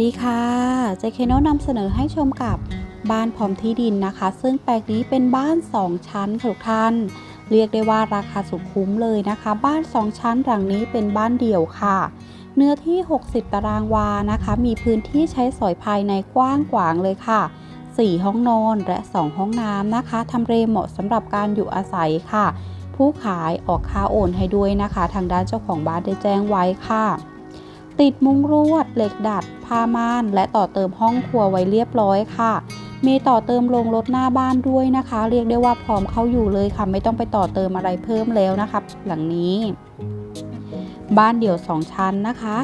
ดีค่ะเจเคโนนำเสนอให้ชมกับบ้านพร้อมที่ดินนะคะ ซึ่งแปลงนี้เป็นบ้าน 2 ชั้นค่ะทุกท่าน เรียกได้ว่าราคาสุดคุ้มเลยนะคะ บ้าน 2 ชั้นหลังนี้เป็นบ้านเดี่ยวค่ะ เนื้อที่ 60 ตารางวานะคะ มีพื้นที่ใช้สอยภายในกว้างขวางเลยค่ะ 4 ห้องนอนและ 2 ห้องน้ำนะคะทำเลเหมาะสำหรับการอยู่อาศัยค่ะ ผู้ขายออกค่าโอนให้ด้วยนะคะ ทางด้านเจ้าของบ้านได้แจ้งไว้ค่ะ ติดมุ้งลวด เหล็กดัด ผ้าม่าน และต่อเติมห้องครัวไว้เรียบร้อยค่ะมีต่อเติมโรงรถหน้าบ้านด้วยนะคะ เรียกได้ว่าพร้อมเข้าอยู่เลยค่ะ ไม่ต้องไปต่อเติมอะไรเพิ่มแล้วนะคะหลังนี้ บ้านเดี่ยว 2 ชั้นนะคะ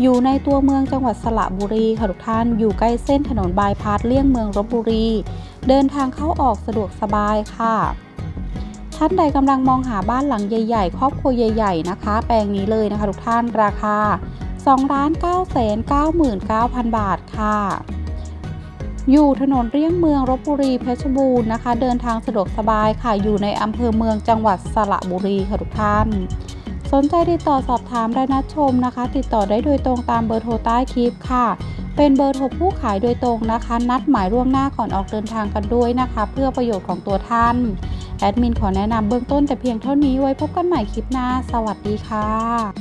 อยู่ในตัวเมืองจังหวัดสระบุรีค่ะทุกท่านอยู่ใกล้เส้นถนนบายพาสเลี่ยงเมืองลบบุรี เดินทางเข้าออกสะดวกสบายค่ะท่านใดกำลังมองหาบ้านหลังใหญ่ ๆ ครอบครัวใหญ่ ๆ นะคะ แปลงนี้เลยนะคะทุกท่านราคา 2 9 9 9 9 0 0 บาทค่ะ อยู่ถนนเลี่ยงเมืองลบบุรีเพชรบูรณ์นะคะ เดินทางสะดวกสบายค่ะ อยู่ในอำเภอเมืองจังหวัดสระบุรีค่ะทุกท่าน สนใจติดต่อสอบถามและนัดชมนะคะ ติดต่อได้โดยตรงตามเบอร์โทรใต้คลิปค่ะ เป็นเบอร์โทรผู้ขายโดยตรงนะคะ นัดหมายล่วงหน้าก่อนออกเดินทางกันด้วยนะคะ เพื่อประโยชน์ของตัวท่านแอดมินขอแนะนำเบื้องต้นแต่เพียงเท่านี้ไว้พบกันใหม่คลิปหน้า สวัสดีค่ะ